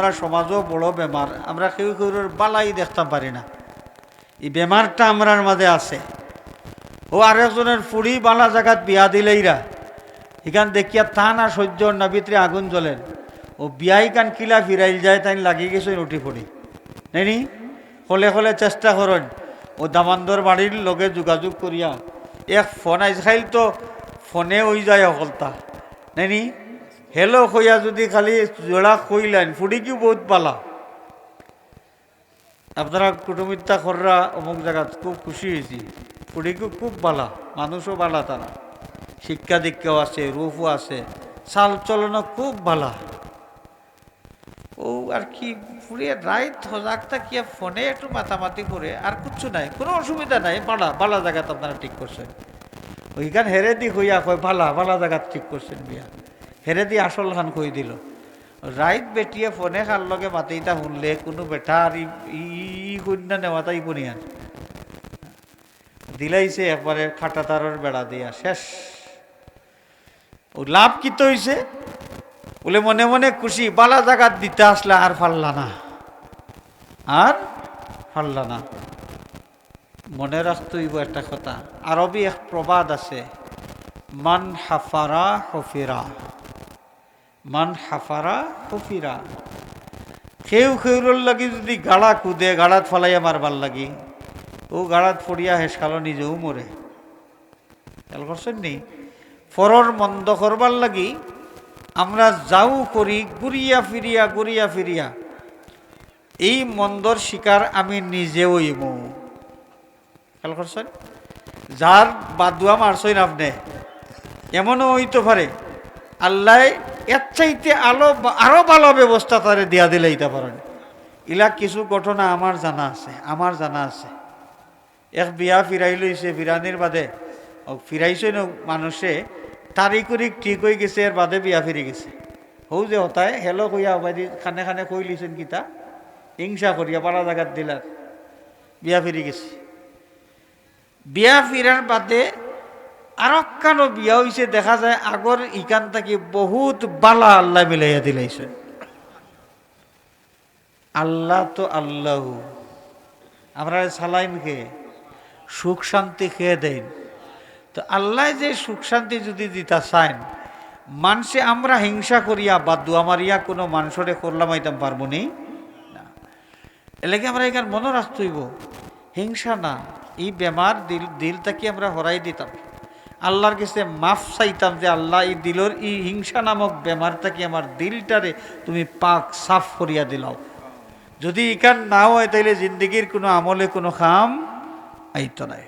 আমরা সমাজও বড় বেমার। আমরা কেউ কেউ বালাই দেখতে পারি না। এই বেমারটা আমরার মাঝে আছে। ও আরেকজনের ফুড়ি বালা জায়গাত বিয়া দিলেইরা এখান দেখিয়া তা না সহ্য না আগুন জ্বলেন ও বিয়াই কান কিলা ফিরাইল যায় তাই লাগি গেছে উঠি পড়ি নাইনি হলে হলে চেষ্টা করেন। ও দামান্দর বাড়ির লগে যোগাযোগ করিয়া, এক ফোন আইসাইল তো ফোনে ওই যায় অকলতা। নাইনি হেলো কইয়া যদি খালি জোড়া কইলেন ফুড়ি কি বহুত পালা। আপনারা কুটুমিত্তা খররা অমুক জায়গাত খুব খুশি হয়েছি ফুড়িকু খুব বালা মানুষও বালা তারা। শিক্ষা দীক্ষাও আছে, রূপও আছে, চাল চলনও খুব বালা ও, আর কি ফুড়িয়ে রাইত সজাগ থাকিয়া ফোনে একটু মাতামাতি করে, আর কিচ্ছু নাই, কোনো অসুবিধা নাই বালা বালা জায়গাত আপনারা ঠিক করছেন। ওইখান হেরে দি হইয়া কয় বালা বালা জায়গাত ঠিক করছেন বিয়া হেরে দি আসল খান কই দিল। রাইত বেটিয়ে ফোনে খার লগে মাতিটা শুনলে, কোনো বেটা আর ই কন্যা নেওয়াতাই বনিয়ান দিলাইছে একবারে খাটা তারের বেড়া দিয়া, শেষ। ও লাভ কি তো হইছে? বলে মনে মনে খুশি, বালা জাগাত দিতে আসলে আর ফাল্লা না। আর ফাল্লা না। মনে রাখতে হইব একটা কথা, আরবি এক প্রবাদ আছে, মান হাফারা হফিরা। মান হাফারা হফিরা খেউ খেউরর লাগি যদি গাড়া কুদে, গাড়াত ফলাইয়া মারবার লাগি, ও গাড়াত ফড়িয়া হেসকালো নিজেও মরে। খেয়াল করছেন নি? ফরর মন্দ করবার লাগি আমরা যাও করি, ঘুরিয়া ফিরিয়া ঘুরিয়া ফিরিয়া। এই মন্দর শিকার আমি নিজেও ইমু। খেয়াল করছেন? যার বাদুয়া মারছই না আপনি, এমনও হইতে পারে, আল্লাহ এর চাইতে আলো আরও ভালো ব্যবস্থা তারে দিয়া দিলে দিতে পারেন। ইলা কিছু ঘটনা আমার জানা আছে, আমার জানা আছে। এক বিয়া ফিরাই লইছে, ফিরানির বাদে ফিরাইছে মানুষে তারিখ উরিক ঠিক হয়ে গেছে, এর বাদে বিয়া ফিরে গেছে। হৌ যে হতায়, হেলো কইয়া বাদি খানে খানে কই লিছেন কিতা? হিংসা করিয়া পালা জায়গাত দিলার বিয়া ফিরে গেছে। বিয়া ফিরার বাদে আর বিয়া হয়েছে দেখা যায় আগর ইকান থাকি বহুত বালা আল্লাহ মিলাইয়া দিলাইছে। আল্লাহ তো আল্লাহ। আমরা সালাইন খেয়ে সুখ শান্তি খেয়ে দেন। তো আল্লাহ যে সুখ শান্তি যদি দিতা চাইন মানুষে আমরা হিংসা করিয়া বা দুয়া মারিয়া কোনো মানুষরে করলাম আইতাম পারব নি? এলাকে আমরা এখানে মনে রাখতে হইব। হিংসা না। এই বেমার দিল দিল তাকে আমরা হরাই দিতাম। আল্লাহর কাছে মাফ চাইতাম যে আল্লাহ, এই দিলর এই হিংসা নামক বেমারটাকে আমার দিলটারে তুমি পাক সাফ করিয়া দিলাও। যদি ইকান না হয় তাহলে জিন্দগির কোনো আমলে কোনো খাম আইতো নাই।